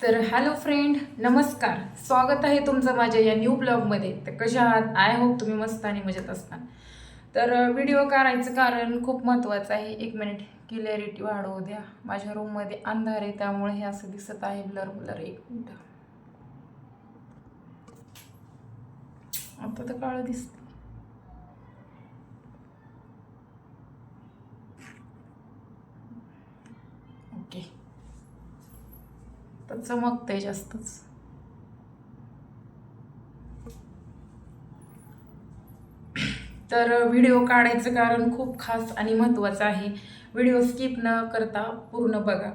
तर hello friend नमस्कार. स्वागत आहे तुमचं माझ्या या न्यू ब्लॉगमध्ये. तर कशा आहात? आय होप तुम्ही मस्त आणि मजेत असणार. तर व्हिडिओ करायचं कारण खूप महत्त्वाचं आहे. एक मिनिट क्लिअरिटी वाढवू द्या. माझ्या रूममध्ये अंधार आहे त्यामुळे हे असं दिसत आहे. ब्लर ब्लर एक मिनिट. आता तर काळं दिसतं ओके तर चमकतंय जास्तच. तर व्हिडिओ काढायचं कारण खूप खास आणि महत्त्वाचं आहे. व्हिडिओ स्किप न करता पूर्ण बघा.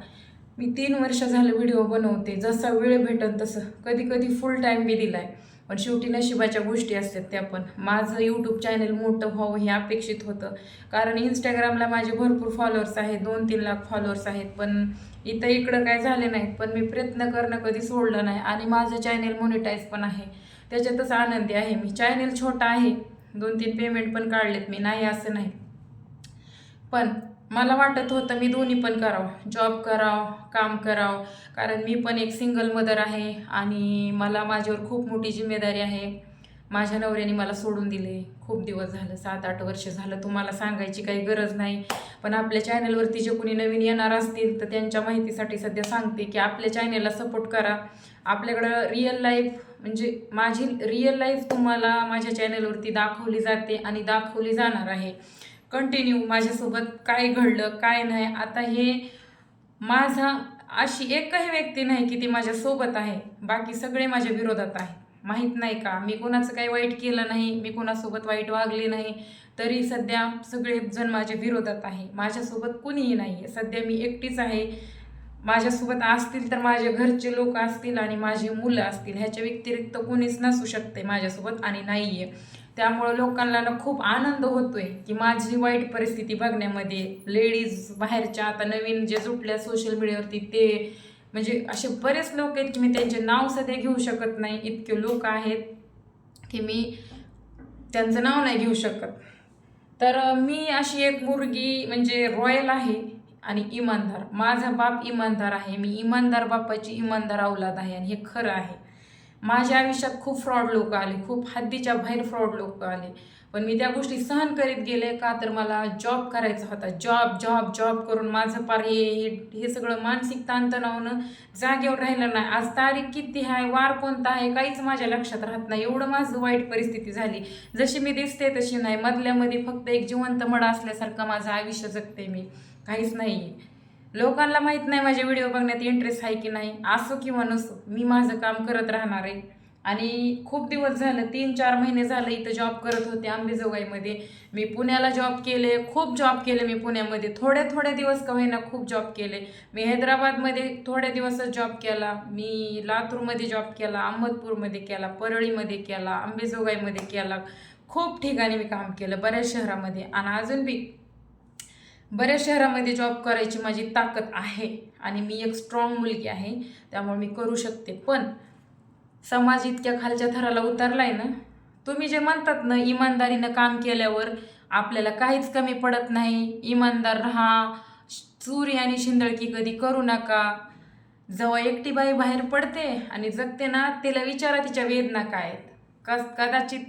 मी तीन वर्ष झालं व्हिडिओ बनवते. जसा वेळ भेटत तसं. कधी कधी फुल टाईम बी दिलाय. पण शेवटी नशिबाच्या गोष्टी असतात त्या पण. माझं यूट्यूब चॅनल मोठं व्हावं हे अपेक्षित होतं. कारण इंस्टाग्रामला माझे भरपूर फॉलोअर्स आहेत दोन तीन लाख फॉलोअर्स आहेत. पण इथं इकडं काय झाले नाहीत. पण मी प्रयत्न करणं कधी सोडलं नाही. आणि माझं चॅनल मोनिटाईज पण आहे. त्याच्यातच आनंदी आहे मी. चॅनल छोटा आहे. दोन तीन पेमेंट पण काढलेत मी. नाही असं नाही. पण मला वाटत होतं मी दोन्ही पण करावं. जॉब करावं काम करावं. कारण मी पण एक सिंगल मदर आहे आणि मला माझ्यावर खूप मोठी जिम्मेदारी आहे. माझ्या नवऱ्याने मला सोडून दिले. खूप दिवस झालं सात आठ वर्ष झालं. तुम्हाला सांगायची काही गरज नाही. पण आपल्या चॅनलवरती जे कोणी नवीन येणार असतील तर त्यांच्या माहितीसाठी सध्या सांगते की आपल्या चॅनलला सपोर्ट करा. आपल्याकडं रिअल लाईफ म्हणजे माझी रिअल लाईफ तुम्हाला माझ्या चॅनलवरती दाखवली जाते आणि दाखवली जाणार आहे. कंटिन्यू माझ्यासोबत काय घडलं काय नाही. आता हे माझा अशी एकही व्यक्ती नाही की ती माझ्यासोबत आहे. बाकी सगळे माझ्या विरोधात आहे. माहीत नाही का? मी कोणाचं काही वाईट केलं नाही मी कोणासोबत वाईट वागले नाही तरी सध्या सगळेजण माझ्या विरोधात आहे. माझ्यासोबत कुणीही नाही आहे सध्या मी एकटीच आहे. माझ्यासोबत असतील तर माझे घरचे लोक असतील आणि माझी मुलं असतील. ह्याच्या व्यतिरिक्त कोणीच नसू शकते माझ्यासोबत आणि नाही आहे त्यामुळं लोकांना ना खूप आनंद होतोय की माझी वाईट परिस्थिती बघण्यामध्ये लेडीज बाहेरच्या आता नवीन जे जुटल्या सोशल मीडियावरती ते म्हणजे असे बरेच लोक आहेत की मी त्यांचे नाव सध्या घेऊ शकत नाही. इतके लोक आहेत की मी त्यांचं नाव नाही घेऊ शकत. तर मी अशी एक मुलगी म्हणजे रॉयल आहे आणि इमानदार. माझा बाप इमानदार आहे. मी इमानदार बापाची इमानदार अवलाद आहे आणि हे खरं आहे. माझ्या आयुष्यात खूप फ्रॉड लोक आले खूप हद्दीच्या बाहेर फ्रॉड लोक आले. पण मी त्या गोष्टी सहन करीत गेले का तर मला जॉब करायचा होता. जॉब जॉब जॉब करून माझं पार हे हे- हे सगळं मानसिक ताणतणावनं जागेवर राहिलं नाही. आज तारीख किती आहे? वार कोणता आहे? काहीच माझ्या लक्षात राहत नाही. एवढं माझं वाईट परिस्थिती झाली. जशी मी दिसते तशी नाही. मधल्यामध्ये फक्त एक जिवंत मड असल्यासारखं माझं आयुष्य जगते मी. काहीच नाही लोकांना माहीत नाही माझे व्हिडिओ बघण्यात इंटरेस्ट आहे की नाही. असो किंवा नसो मी माझं काम करत राहणार आहे. आणि खूप दिवस झालं तीन चार महिने झालं इथं जॉब करत होते आंबेजोगाईमध्ये. मी पुण्याला जॉब केले खूप जॉब केले मी पुण्यामध्ये. थोड्या थोड्या दिवस का होईना खूप जॉब केले. मी हैदराबादमध्ये थोड्या दिवसच जॉब केला. मी लातूरमध्ये जॉब केला अहमदपूरमध्ये केला परळीमध्ये केला आंबेजोगाईमध्ये केला. खूप ठिकाणी मी काम केलं बऱ्याच शहरामध्ये. आणि अजून बी बऱ्याच शहरामध्ये जॉब करायची माझी ताकद आहे आणि मी एक स्ट्रॉंग मुलगी आहे त्यामुळे मी करू शकते. पण समाज इतक्या खालच्या थराला उतरला आहे ना तुम्ही जे म्हणतात ना इमानदारीनं काम केल्यावर आपल्याला काहीच कमी पडत नाही. इमानदार राहा चुरी आणि शिंदळकी कधी करू नका. जेव्हा एकटी बाई बाहेर पडते आणि जगते ना तिला विचारा तिच्या वेदना काय आहेत. कस कदाचित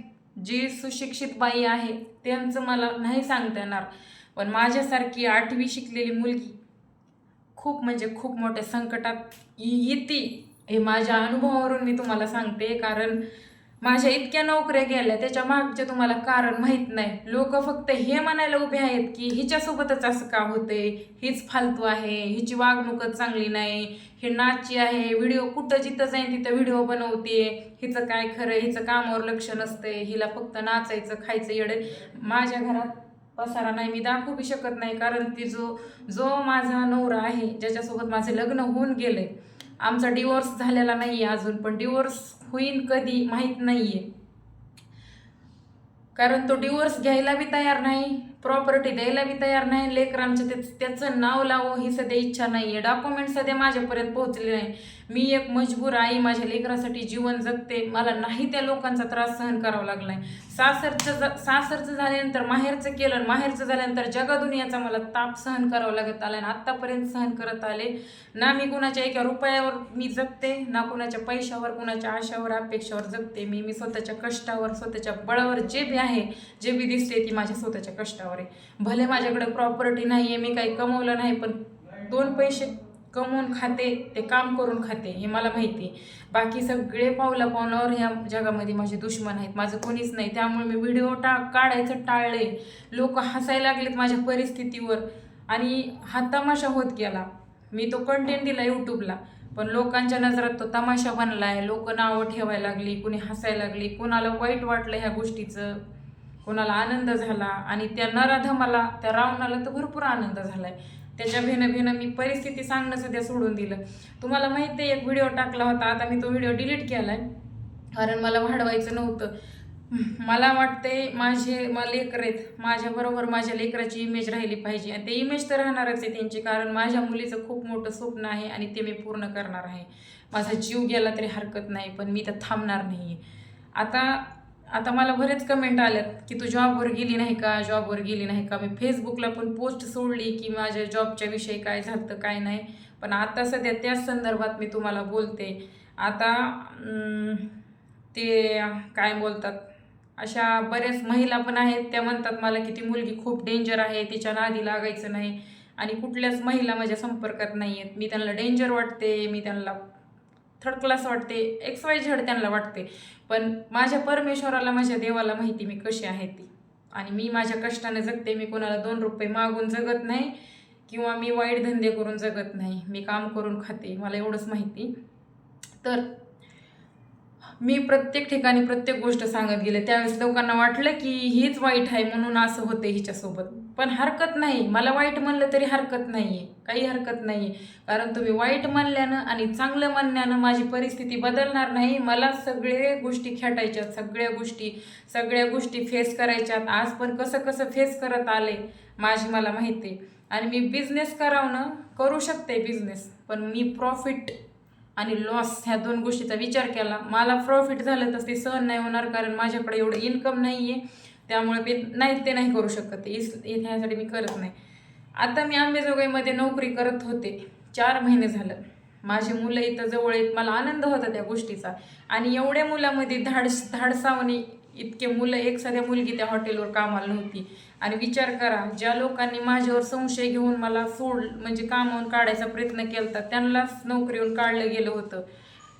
जी सुशिक्षित बाई आहे त्यांचं मला नाही सांगता येणार. पण माझ्यासारखी आठवी शिकलेली मुलगी खूप म्हणजे खूप मोठ्या संकटात येते हे माझ्या अनुभवावरून मी तुम्हाला सांगते कारण माझ्या इतक्या नोकऱ्या गेल्या त्याच्या मागचे तुम्हाला कारण माहीत नाही. लोक फक्त हे म्हणायला उभे आहेत की हिच्यासोबतच असं का होतंय? हीच फालतू आहे हिची वागणूकच चांगली नाही ही नाची आहे व्हिडिओ कुठं जिथं जाईन तिथं व्हिडिओ बनवते हिचं काय खरं हिचं कामावर लक्ष नसतंय हिला फक्त नाचायचं खायचं येडे. माझ्या घरात पसारा नाही मी दाखवू बी शकत नाही. कारण ती जो जो माझा नवरा आहे ज्याच्यासोबत माझे लग्न होऊन गेले आमचा डिवोर्स झालेला नाही आहे अजून पण डिवोर्स होईन कधी माहीत नाही आहे कारण तो डिवोर्स घ्यायला बी तयार नाही प्रॉपर्टी द्यायला बी तयार नाही लेकर आमच्या त्याचं नाव लावो ही सध्या इच्छा नाही आहे डॉक्युमेंट सध्या माझ्यापर्यंत पोहोचले नाही. मी एक मजबूर आई माझ्या लेकरासाठी जीवन जगते. मला नाही त्या लोकांचा त्रास सहन करावा लागलाय. सासरचं सासरचं झाल्यानंतर माहेरचं केलं आणि माहेरचं झाल्यानंतर जगा दुनियाचा मला ताप सहन करावा लागत आला आणि आत्तापर्यंत सहन करत आले. ना मी कुणाच्या एका रुपयावर मी जगते ना कुणाच्या पैशावर कुणाच्या आशावर अपेक्षावर जगते. मी मी स्वतःच्या कष्टावर स्वतःच्या बळावर जे बी आहे जे बी दिसते ती माझ्या स्वतःच्या कष्टावर आहे. भले माझ्याकडे प्रॉपर्टी नाही आहे मी काही कमवलं नाही पण दोन पैसे कमवून खाते ते काम करून खाते हे मला माहिती. आहे. बाकी सगळे पावला पावलावर ह्या जगामध्ये माझे दुश्मन आहेत माझं कोणीच नाही. त्यामुळे मी व्हिडिओ टा काढायचं टाळले. लोक हसायला लागलेत माझ्या परिस्थितीवर. आणि हा तमाशा होत गेला. मी तो कंटेंट दिला यूट्यूबला पण लोकांच्या नजरात तो तमाशा बनला आहे लोक नावं ठेवायला लागली कुणी हसायला लागली कोणाला वाईट वाटलं ह्या गोष्टीचं कोणाला आनंद झाला. आणि त्या नराधमाला त्या रावणाला तर भरपूर आनंद झाला आहे त्याच्या भिन्न भिन्न मी परिस्थिती सांगणं सध्या सोडून दिलं. तुम्हाला माहिती आहे एक व्हिडिओ टाकला होता आता मी तो व्हिडिओ डिलीट केला आहे कारण मला वाढवायचं नव्हतं. मला वाटते माझे मला लेकर आहेत माझ्याबरोबर माझ्या लेकराची इमेज राहिली पाहिजे. आणि ते इमेज तर राहणारच आहे त्यांची कारण माझ्या मुलीचं खूप मोठं स्वप्न आहे आणि ते मी पूर्ण करणार आहे. माझा जीव गेला तरी हरकत नाही पण मी तर थांबणार नाही आता आता मला बरेच कमेंट आल्यात की तू जॉबवर गेली नाही का? जॉबवर गेली नाही का? मी फेसबुकला पण पोस्ट सोडली की माझ्या जॉबच्या विषयी काय झालं काय नाही. पण आता सध्या त्याच संदर्भात मी तुम्हाला बोलते. आता ते काय बोलतात? अशा बऱ्याच महिला पण आहेत त्या म्हणतात मला की ती मुलगी खूप डेंजर आहे तिच्या नादी लागायचं नाही. आणि कुठल्याच महिला माझ्या संपर्कात नाही आहेत मी त्यांना डेंजर वाटते मी त्यांना थर्ड क्लास वाटते एक्स वाय झेड त्यांना वाटते. पण माझ्या परमेश्वराला माझ्या देवाला माहिती मी कशी आहे ती. आणि मी माझ्या कष्टाने जगते मी कोणाला दोन रुपये मागून जगत नाही किंवा मी वाईट धंदे करून जगत नाही. मी काम करून खाते मला एवढंच माहिती. तर मी प्रत्येक ठिकाणी प्रत्येक गोष्ट सांगत गेले. त्यावेळेस लोकांना वाटलं की हीच वाईट आहे म्हणून असं होते हिच्यासोबत. पण हरकत नाही. मला वाईट म्हणलं तरी हरकत नाही आहे काही हरकत नाही आहे कारण तुम्ही वाईट म्हणल्यानं आणि चांगलं म्हणण्यानं माझी परिस्थिती बदलणार नाही. मला सगळे गोष्टी खेटायच्यात सगळ्या गोष्टी सगळ्या गोष्टी फेस करायच्यात. आज पण कसं कसं फेस करत आले माझी मला माहिती आहे. आणि मी बिझनेस करावं करू शकते बिझनेस पण मी प्रॉफिट आणि लॉस ह्या दोन गोष्टीचा विचार केला. मला प्रॉफिट झालं तर ते सहन नाही होणार कारण माझ्याकडे एवढं इन्कम नाही आहे त्यामुळे मी नाही ते नाही करू शकत. ते इस ह्यासाठी मी करत नाही. आता मी आंबेजोगाईमध्ये नोकरी करत होते. चार महिने झालं. माझी मुलं इथं जवळ आहेत. मला आनंद होता त्या गोष्टीचा. आणि एवढ्या मुलामध्ये धाड धाडसावणी इतके मुलं एक मुलगी त्या हॉटेलवर कामाला नव्हती. आणि विचार करा ज्या लोकांनी माझ्यावर संशय घेऊन मला सोड म्हणजे कामावून काढायचा प्रयत्न केला त्यांनाच नोकरीवरून काढलं गेलं होतं.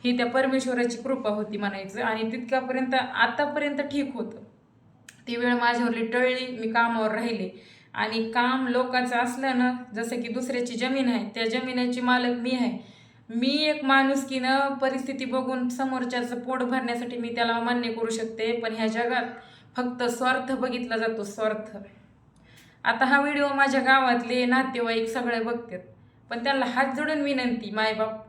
ही त्या परमेश्वराची कृपा होती म्हणायचं. आणि तितक्यापर्यंत आतापर्यंत ठीक होतं. ती वेळ माझ्यावरली टळली मी कामावर राहिले. आणि काम लोकांचं असलं ना जसं की दुसऱ्याची जमीन आहे त्या जमिनीची मालक मी आहे. मी एक माणुसकीनं परिस्थिती बघून समोरच्याचं पोट भरण्यासाठी मी त्याला मान्य करू शकते. पण ह्या जगात फक्त स्वार्थ बघितला जातो स्वार्थ. आता हा व्हिडिओ माझ्या गावातले नातेवाईक सगळे बघतात पण त्यांना हात जोडून विनंती मायबाप.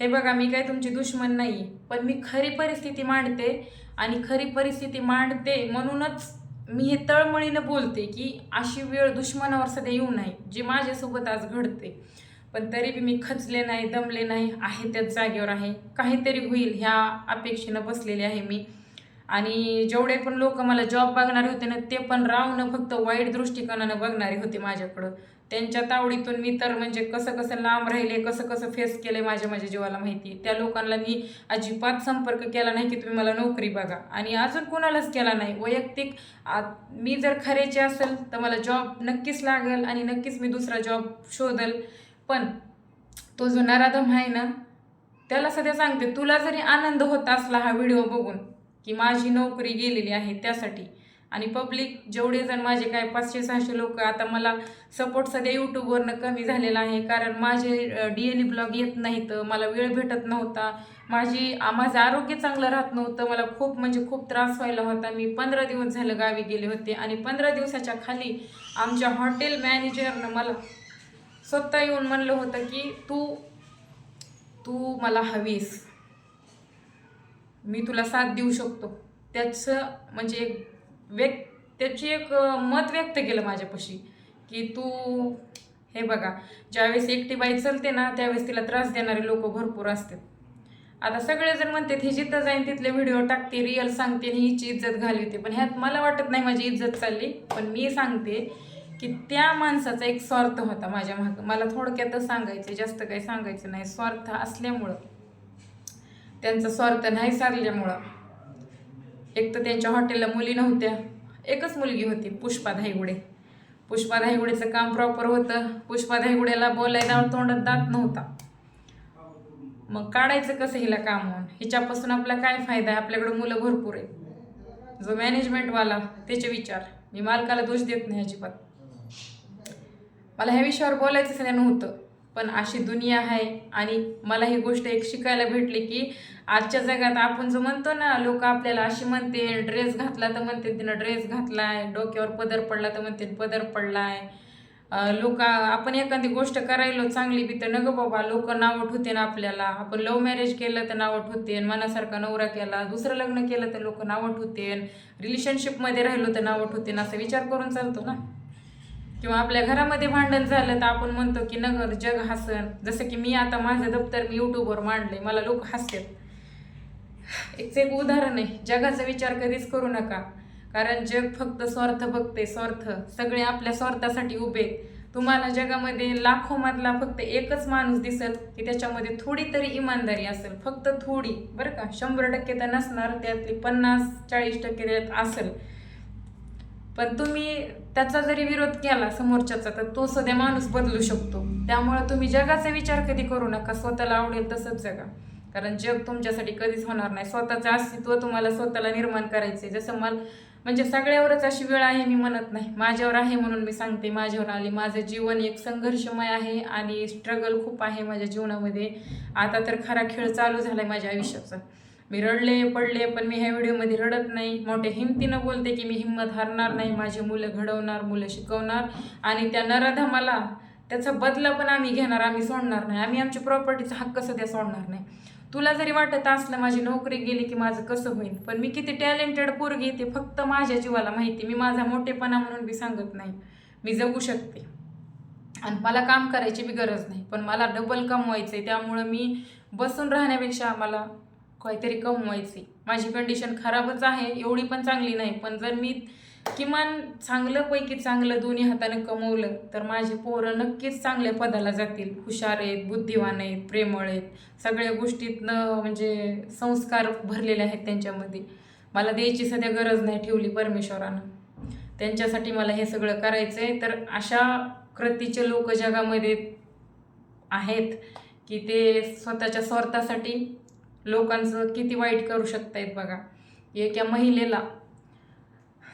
हे बघा मी काय तुमची दुश्मन नाही पण मी खरी परिस्थिती मांडते आणि खरी परिस्थिती मांडते म्हणूनच मी हे तळमळीनं बोलते की अशी वेळ दुश्मनावर सध्या येऊ नाही जी माझ्यासोबत आज घडते. पण तरी बी मी खचले नाही दमले नाही आहे त्याच जागेवर आहे. काहीतरी होईल ह्या अपेक्षेनं बसलेले आहे मी. आणि जेवढे पण लोक मला जॉब बघणारे होते ना ते पण राहून फक्त वाईट दृष्टिकोनानं बघणारे होते माझ्याकडं. त्यांच्या तावडीतून मी तर म्हणजे कसं कसं लांब राहिले कसं कसं फेस केले माझ्या माझ्या जीवाला माहिती त्या लोकांना मी अजिबात संपर्क केला नाही की तुम्ही मला नोकरी बघा. आणि अजून कोणालाच केला नाही. वैयक्तिक आ- मी जर खरेचे असेल तर मला जॉब नक्कीच लागेल आणि नक्कीच मी दुसरा जॉब शोधल. पण तो जो नराधम आहे ना त्याला सध्या सांगते तुला जरी आनंद होत असला हा व्हिडिओ बघून की माझी नोकरी गेलेली आहे त्यासाठी. आणि पब्लिक जेवढे जण माझे काय पाचशे सहाशे लोक आता मला सपोर्ट सध्या यूट्यूबवरनं कमी झालेला आहे. कारण माझे डी एल ई ब्लॉग येत नाहीत मला वेळ भेटत नव्हता. माझी माझं आरोग्य चांगलं राहत नव्हतं. मला खूप म्हणजे खूप त्रास व्हायला होता. मी पंधरा दिवस झालं गावी गेले होते. आणि पंधरा दिवसाच्या खाली आमच्या हॉटेल मॅनेजरनं मला स्वतः येऊन म्हणलं होतं की तू तू मला हवीस. मी तुला साथ देऊ शकतो. त्याचं म्हणजे एक व्यक् त्याची एक मत व्यक्त केलं माझ्यापाशी की तू हे बघा ज्यावेळेस एकटी बाई चलते ना त्यावेळेस तिला त्रास देणारे लोक भरपूर असतात. आता सगळेजण म्हणतात ही जिथं जाईन तिथले व्हिडिओ टाकते रिअल सांगते आणि हिची इज्जत घालवते. पण ह्यात मला वाटत नाही माझी इज्जत चालली. पण मी सांगते की त्या माणसाचा एक स्वार्थ होता माझ्या मागं. मला थोडक्यातच सांगायचं जास्त काही सांगायचं नाही. स्वार्थ असल्यामुळं त्यांचा स्वार्थ नाही सारल्यामुळं. एक तर त्यांच्या हॉटेलला मुली नव्हत्या. एकच मुलगी होती पुष्पा धायगुडे पुष्पा धायगुडेचं काम प्रॉपर होतं. पुष्पा धायगुड्याला बोलायला तोंडात दात नव्हता. मग काढायचं कसं हिला कामावून? हिच्यापासून आपला काय फायदा? आहे आपल्याकडं मुलं भरपूर आहेत. जो मॅनेजमेंटवाला त्याचे विचार. मी मालकाला दोष देत नाही अजिबात. मला ह्या विषयावर बोलायचं सगळं नव्हतं पण अशी दुनिया आहे. आणि मला ही गोष्ट एक शिकायला भेटली की आजच्या जगात आपण जो म्हणतो ना लोक आपल्याला अशी म्हणते ड्रेस घातला तर म्हणते तिनं ड्रेस घातला आहे डोक्यावर पदर पडला तर म्हणते पदर पडलाय. लोक आपण एखादी गोष्ट करायलो चांगली बी तर नगं बाबा लोक नावं ठेवते ना आपल्याला. आपण लव्ह मॅरेज केलं तर नावं ठेवते मनासारखा नवरा केला दुसरं लग्न केलं तर लोक नावं ठेवते रिलेशनशिपमध्ये राहिलो तर नावं ठेवते असा विचार करून चालतो ना. किंवा आपल्या घरामध्ये भांडण झालं तर आपण म्हणतो की नगर जग हसन. जसं की मी आता माझं दप्तर मी यूट्यूबवर मांडले मला लोक हसतात. एकच एक उदाहरण आहे. जगाचा विचार कधीच करू नका. कारण जग फक्त स्वार्थ बघते स्वार्थ. सगळे आपल्या स्वार्थासाठी उभे आहेत. तुम्हाला जगामध्ये लाखोमधला फक्त एकच माणूस दिसेल की त्याच्यामध्ये थोडी तरी इमानदारी असेल. फक्त थोडी. बरं का? शंभर टक्के तर नसणार. त्यातली पन्नास चाळीस टक्के त्यात असेल. पण तुम्ही त्याचा जरी विरोध केला समोरच्याचा तर तो सध्या माणूस बदलू शकतो. त्यामुळे तुम्ही जगाचा विचार कधी करू नका स्वतःला आवडेल तसंच जगा. कारण जग तुमच्यासाठी कधीच होणार नाही. स्वतःचं अस्तित्व तुम्हाला स्वतःला निर्माण करायचे जसं मला म्हणजे सगळ्यावरच अशी वेळ आहे मी म्हणत नाही. माझ्यावर आहे म्हणून मी सांगते माझ्यावर आली. माझं जीवन एक संघर्षमय आहे आणि स्ट्रगल खूप आहे माझ्या जीवनामध्ये. आता तर खरा खेळ चालू झाला आहे माझ्या आयुष्याचा. मी रडले पडले पण मी ह्या व्हिडिओमध्ये रडत नाही. मोठ्या हिमतीनं बोलते की मी हिंमत हारणार नाही. माझी मुलं घडवणार मुलं शिकवणार आणि त्या नराधमाला त्याचा बदला पण आम्ही घेणार आम्ही सोडणार नाही. आम्ही आमच्या प्रॉपर्टीचा हक्क सध्या सोडणार नाही. तुला जरी वाटत असलं माझी नोकरी गेली की माझं कसं होईल पण मी किती टॅलेंटेड पोरगी ते फक्त माझ्या जीवाला माहिती मी माझा मोठेपणा म्हणून बी सांगत नाही. मी जगू शकते. आणि मला काम करायची बी गरज नाही. पण मला डबल कमवायचं आहे त्यामुळं मी बसून राहण्यापेक्षा मला काहीतरी कमवायचे. माझी कंडिशन खराबच आहे एवढी पण चांगली नाही. पण जर मी किमान चांगलंपैकी चांगलं दोन्ही हाताने कमवलं तर माझे पोरं नक्कीच चांगल्या पदाला जातील. हुशार आहेत बुद्धिवान आहेत प्रेमळ आहेत. सगळ्या गोष्टीतनं म्हणजे संस्कार भरलेले आहेत त्यांच्यामध्ये. मला द्यायची सध्या गरज नाही ठेवली परमेश्वरानं. त्यांच्यासाठी मला हे सगळं करायचं आहे तर अशा कृतीचे लोक जगामध्ये आहेत की ते स्वतःच्या स्वार्थासाठी लोकांचं किती वाईट करू शकतायत बघा. एका महिलेला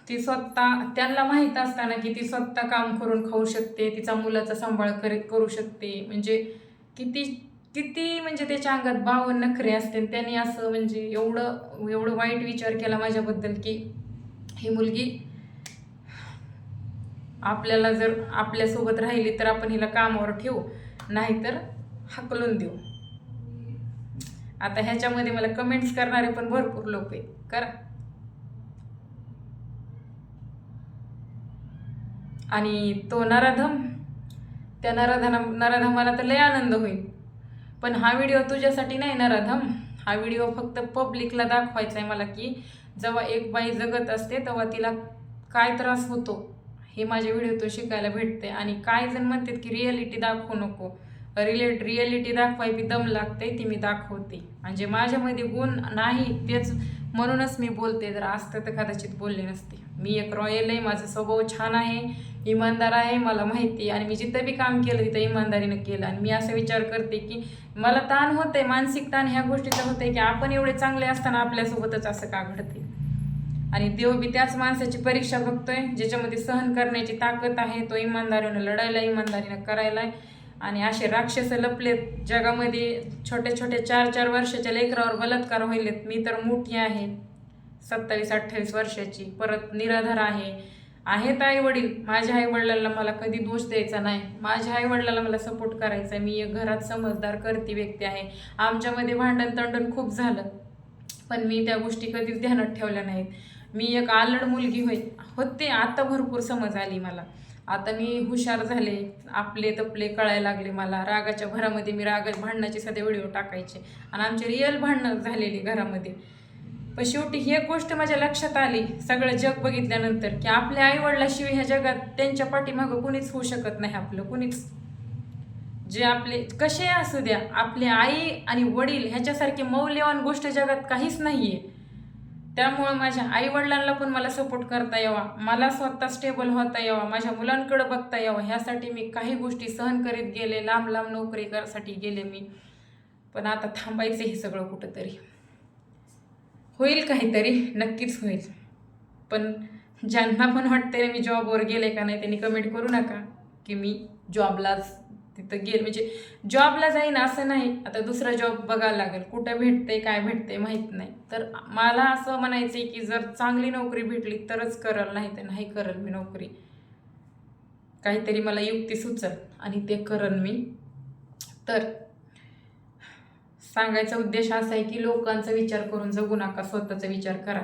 ती स्वतः त्यांना माहीत असताना की ती स्वतः काम करून खाऊ शकते तिचा मुलाचा सांभाळ कर करू शकते. म्हणजे किती किती म्हणजे त्याच्या अंगात भाव नखरे असते आणि त्यांनी असं म्हणजे एवढं एवढं वाईट विचार केला माझ्याबद्दल की ही मुलगी आपल्याला जर आपल्यासोबत राहिली तर आपण हिला कामावर ठेवू नाहीतर हकलून देऊ. आता ह्याच्यामध्ये मला कमेंट्स करणारे पण भरपूर लोक आहेत. करा. आणि तो नराधम त्या नराधना नराधमाला तर लय आनंद होईल. पण हा व्हिडिओ तुझ्यासाठी नाही नराधम. हा व्हिडिओ फक्त पब्लिकला दाखवायचा आहे मला की जेव्हा एक बाई जगत असते तेव्हा तिला काय त्रास होतो हे माझ्या व्हिडिओतून शिकायला भेटते आणि काय जण म्हणतात की रिॲलिटी दाखवू नको. रिलेट रिॲलिटी दाखवाय बी दम लागते ती मी दाखवते. म्हणजे माझ्यामध्ये गुण नाही तेच म्हणूनच मी बोलते. जर असतं तर कदाचित बोलले नसते. मी एक रॉयल आहे माझा स्वभाव छान आहे इमानदार आहे मला माहिती आणि मी जिथं बी काम केलं तिथं इमानदारीनं केलं. आणि मी असा विचार करते की मला ताण होतंय मानसिक ताण ह्या गोष्टीचा होतंय की आपण एवढे चांगले असताना आपल्यासोबतच असं का घडते आणि देव बी त्याच माणसाची परीक्षा बघतोय ज्याच्यामध्ये सहन करण्याची ताकद आहे तो इमानदारीनं लढायला इमानदारीनं करायला आहे आणि असे राक्षस लपलेत. जगामध्ये छोट्या छोट्या चार चार वर्षाच्या लेकरावर बलात्कार व्हायलेत. मी तर मोठी आहे. सत्तावीस अठ्ठावीस वर्षाची. परत निराधार आहे. आहेत आई वडील. माझ्या आई वडिलांना मला कधी दोष द्यायचा नाही. माझ्या आई वडिलांना मला सपोर्ट करायचा मी एक घरात समजदार करती व्यक्ती आहे. आमच्यामध्ये भांडण तंडण खूप झालं. पण मी त्या गोष्टी कधीच ध्यानात ठेवल्या नाहीत. मी एक आलड मुलगी होय होते. आता भरपूर समज आली मला. आता मी हुशार झाले. आपले तपले कळायला लागले मला. रागाच्या भरामध्ये मी राग भांडणाचे सध्या व्हिडिओ टाकायचे. आणि आमचे रिअल भांडणं झालेली घरामध्ये. पण शेवटी ही एक गोष्ट माझ्या लक्षात आली. सगळं जग बघितल्यानंतर की आपल्या आईवडिलाशिवाय ह्या जगात त्यांच्या पाठीमागं कुणीच होऊ शकत नाही आपलं. कुणीच. जे आपले कसे असू द्या आपली आई आणि वडील ह्याच्यासारखी मौल्यवान गोष्ट जगात काहीच नाही आहे त्यामुळं माझ्या आईवडिलांना पण मला सपोर्ट करता यावा. मला स्वतः स्टेबल होता यावा. माझ्या मुलांकडं बघता यावं. ह्यासाठी मी काही गोष्टी सहन करीत गेले. लांब लांब नोकरी करासाठी गेले मी. पण आता थांबायचं हे सगळं कुठंतरी. होईल काहीतरी. नक्कीच होईल. पण ज्यांना पण वाटते मी जॉबवर गेले का नाही त्यांनी कमेंट करू नका की मी जॉबलाच तिथं गेल. म्हणजे जॉबला जाईन असं नाही. आता दुसरा जॉब बघायला लागेल. कुठं भेटते काय भेटते माहीत नाही. तर मला असं म्हणायचं आहे की जर चांगली नोकरी भेटली तरच करल नाही तर नाही करल मी नोकरी. काहीतरी मला युक्ती सुचल आणि ते करल मी. तर सांगायचा उद्देश असा आहे की लोकांचा विचार करून जगू नका स्वतःचा विचार करा.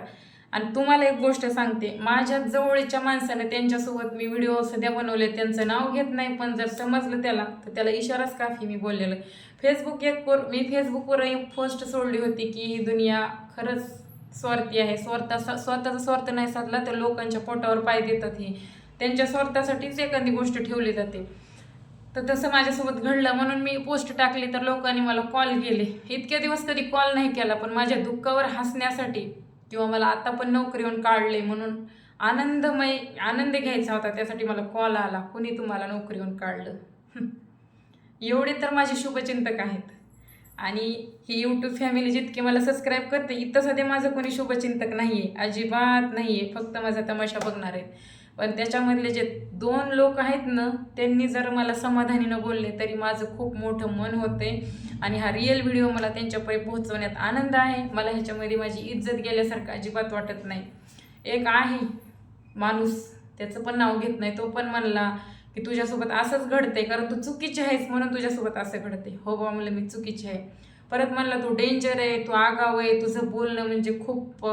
आणि तुम्हाला एक गोष्ट सांगते माझ्या जवळच्या माणसाने त्यांच्यासोबत मी व्हिडिओ सध्या बनवले त्यांचं नाव घेत नाही पण जर समजलं त्याला तर त्याला इशाराच काफी मी बोललेलं. फेसबुक एक मी फेसबुकवर एक पोस्ट सोडली होती की ही दुनिया खरंच स्वार्थी आहे. स्वार्थ स्वतःचा स्वार्थ नाही साधला तर लोकांच्या पोटावर पाय देतात हे. त्यांच्या स्वार्थासाठीच एखादी गोष्ट ठेवली जाते. तर तसं माझ्यासोबत घडलं म्हणून मी पोस्ट टाकली तर लोकांनी मला कॉल केले. इतके दिवस कधी कॉल नाही केला पण माझ्या दुःखावर हसण्यासाठी किंवा मला आता पण नोकरीहून काढले म्हणून आनंदमय आनंद घ्यायचा होता त्यासाठी मला कॉल आला. कुणी तुम्हाला नोकरीहून काढलं? एवढे तर माझे शुभचिंतक आहेत. आणि ही यूट्यूब फॅमिली जितके मला सबस्क्राईब करते इथं सध्या माझं कोणी शुभचिंतक नाही आहे अजिबात नाही आहे फक्त माझा तमाशा बघणार आहेत. पण त्याच्यामधले जे दोन लोक आहेत ना त्यांनी जर मला समाधानीनं बोलले तरी माझं खूप मोठं मन होते आणि हा रिअल व्हिडिओ मला त्यांच्यापर्यंत पोहोचवण्यात आनंद आहे. मला ह्याच्यामध्ये माझी इज्जत गेल्यासारखं अजिबात वाटत नाही. एक आहे माणूस त्याचं पण नाव घेत नाही तो पण म्हणला की तुझ्यासोबत असंच घडते कारण तू चुकीची आहेस म्हणून तुझ्यासोबत असं घडते हो बाबा म्हणलं मी चुकीची आहे. परत म्हणलं तू डेंजर आहे तू आगाव आहे तुझं बोलणं म्हणजे खूप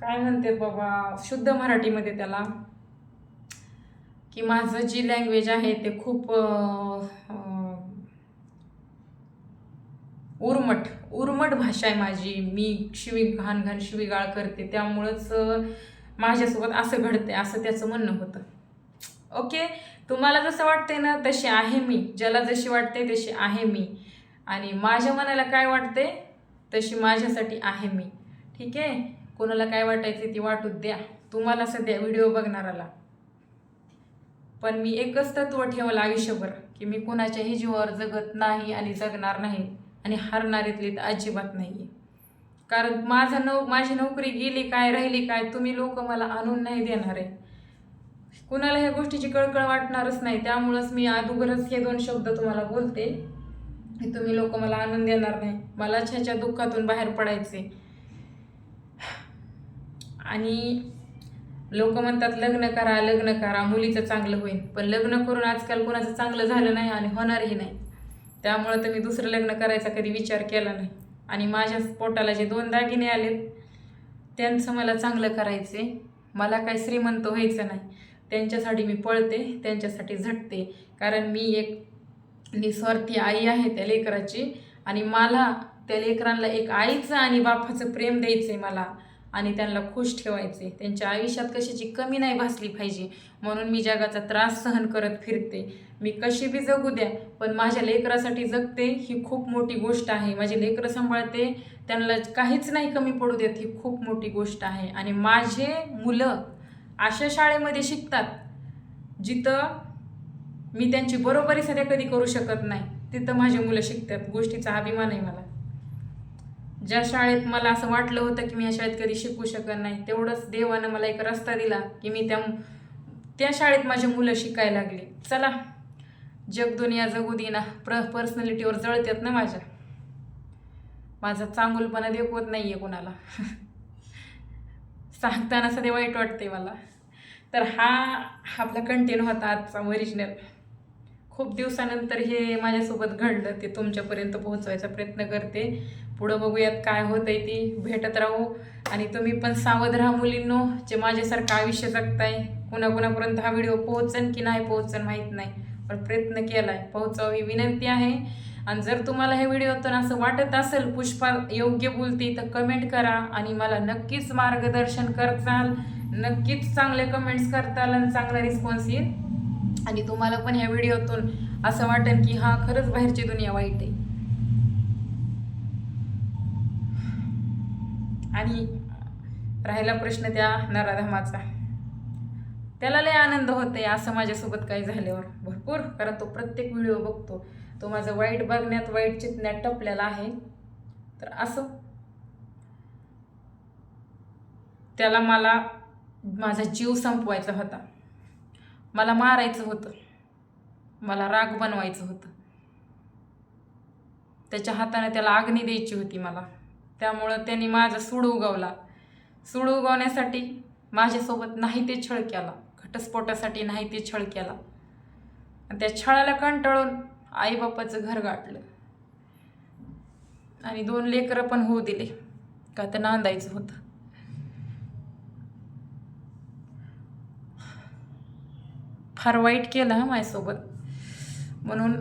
काय म्हणते बाबा शुद्ध मराठीमध्ये त्याला. की माझं जी लँग्वेज आहे ते खूप उर्मट उर्मट भाषा आहे माझी. मी शिवी घाण घाण शिवीगाळ करते. त्यामुळंच माझ्यासोबत असं घडते असं त्याचं म्हणणं होतं. ओके? तुम्हाला जसं वाटते ना तशी आहे मी. ज्याला जशी वाटते तशी आहे मी. आणि माझ्या मनाला काय वाटते तशी माझ्यासाठी आहे मी. ठीक आहे? कोणाला काय वाटायचे ती वाटू द्या. तुम्हाला सध्या व्हिडिओ बघणाराला पण मी एकच तत्व ठेवलं आयुष्यभर की मी कुणाच्याही जीवावर जगत नाही आणि जगणार नाही आणि हारणारीतली तर अजिबात नाही आहे कारण माझं नौ माझी नोकरी गेली काय राहिली काय तुम्ही लोक मला आणून नाही देणार. आहे कुणाला ह्या गोष्टीची कळकळ वाटणारच नाही. त्यामुळंच मी अदोगरच हे दोन शब्द तुम्हाला बोलते की तुम्ही लोक मला आणून देणार नाही. मला ह्याच्या दुःखातून बाहेर पडायचे आणि लोक म्हणतात लग्न करा लग्न करा मुलीचं चांगलं होईल पण लग्न करून आजकाल कोणाचं चांगलं झालं नाही आणि होणारही नाही. त्यामुळं तर मी दुसरं लग्न करायचा कधी विचार केला नाही. आणि माझ्या पोटाला जे दोन दागिने आलेत त्यांचं मला चांगलं करायचे मला काही श्रीमंत व्हायचं नाही. त्यांच्यासाठी मी पळते त्यांच्यासाठी झटते. कारण मी एक निस्वार्थी आई आहे त्या लेकराची. आणि मला त्या लेकरांना एक आईचं आणि बापाचं प्रेम द्यायचं आहे मला. आणि त्यांना खुश ठेवायचे. त्यांच्या आयुष्यात कशाची कमी नाही भासली पाहिजे म्हणून मी जगाचा त्रास सहन करत फिरते. मी कशी बी जगू द्या पण माझ्या लेकरासाठी जगते ही खूप मोठी गोष्ट आहे. माझे लेकरं सांभाळते त्यांना काहीच नाही कमी पडू देत ही खूप मोठी गोष्ट आहे. आणि माझे मुलं अशा शाळेमध्ये शिकतात जिथं मी त्यांची बरोबरी सध्या कधी करू शकत नाही. तिथं माझी मुलं शिकतात. गोष्टीचा अभिमान आहे मला. ज्या शाळेत मला असं वाटलं होतं की मी या शाळेत कधी शिकू शकत नाही तेवढंच देवानं मला एक रस्ता दिला की मी त्या त्या शाळेत माझी मुलं शिकायला लागली. चला जग दुनिया जगू देना प्र पर्सनॅलिटीवर जळतात ना माझ्या. माझा चांगुलपणा देखवत नाही आहे कोणाला. सांगताना सध्या वाईट वाटते मला. तर हा आपला कंटिन्यू होता आजचा ओरिजिनल खूप दिवसानंतर हे माझ्यासोबत घडलं ते तुमच्यापर्यंत पोहोचवायचा प्रयत्न करते. पुढं बघूयात काय होतंय ती. भेटत राहू. आणि तुम्ही पण सावध राहा मुलींनो जे माझ्यासारखं आयुष्य जगताय. कुणाकुणापर्यंत हा व्हिडिओ पोहोचन की नाही पोहोचन माहीत नाही. पण प्रयत्न केलाय. पोहोचावी विनंती आहे. आणि जर तुम्हाला हे व्हिडिओतून असं वाटत असेल पुष्पा योग्य बोलते तर कमेंट करा आणि मला नक्कीच मार्गदर्शन करताल. नक्कीच चांगले कमेंट्स करताल आणि चांगला रिस्पॉन्स येईल. आणि तुम्हाला पण ह्या व्हिडिओतून असं वाटेल की हा खरंच बाहेरची दुनिया वाईट आहे. आणि राहिला प्रश्न त्या नराधमाचा. त्याला लय आनंद होते असं माझ्यासोबत काही झाल्यावर. भरपूर कारण तो प्रत्येक व्हिडिओ बघतो. तो माझं वाईट बघण्यात वाईट चितण्यात टपलेला आहे. तर असं. त्याला मला माझा जीव संपवायचा होता. मला मारायचं होतं. मला राग बनवायचं होतं. त्याच्या हाताने त्याला अग्नी द्यायची होती मला. त्यामुळं त्यांनी माझा सूड उगवला. सूड उगवण्यासाठी माझ्यासोबत नाही ते छळ केला. घटस्फोटासाठी नाही ते छळ केला. आणि त्या छळाला कंटाळून आईबापाचं घर गाठलं. आणि दोन लेकरं पण होऊ दिले. का तर नांदायचं होतं. फार वाईट केलं हा माझ्यासोबत. म्हणून